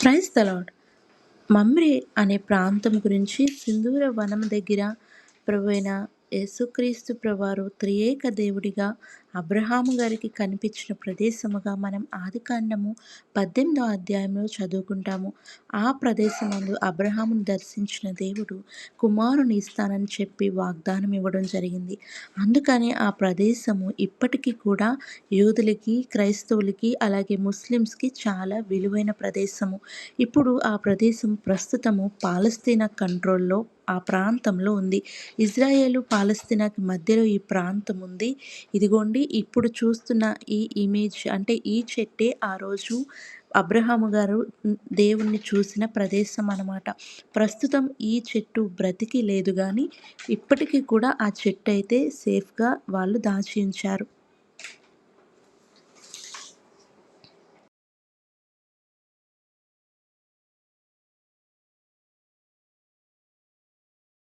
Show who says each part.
Speaker 1: Praise the lord. Mamre అనే ప్రాంతం గురించి సింధూర వనం దగ్గర ప్రభువైన యేసుక్రీస్తు ప్రవారు త్రియేక దేవుడిగా అబ్రహాము గారికి కనిపించిన ప్రదేశముగా మనం ఆదికాండము పద్దెనిమిదో అధ్యాయంలో చదువుకుంటాము. ఆ ప్రదేశమందు అబ్రహామును దర్శించిన దేవుడు కుమారుని ఇస్తానని చెప్పి వాగ్దానం ఇవ్వడం జరిగింది. అందుకని ఆ ప్రదేశము ఇప్పటికీ కూడా యూదులకి క్రైస్తవులకి అలాగే ముస్లిమ్స్కి చాలా విలువైన ప్రదేశము. ఇప్పుడు ఆ ప్రదేశం ప్రస్తుతము పాలస్తీనా కంట్రోల్లో ఆ ప్రాంతంలో ఉంది. ఇజ్రాయేలు పాలస్తీనాకి మధ్యలో ఈ ప్రాంతం ఉంది. ఇదిగోండి ఇప్పుడు చూస్తున్న ఈ ఇమేజ్ అంటే ఈ చెట్టే ఆ రోజు అబ్రహాము గారు దేవుణ్ణి చూసిన ప్రదేశం అన్నమాట. ప్రస్తుతం ఈ చెట్టు బ్రతికి లేదు కానీ ఇప్పటికీ కూడా ఆ చెట్టు అయితే సేఫ్గా వాళ్ళు దాచి ఉంచారు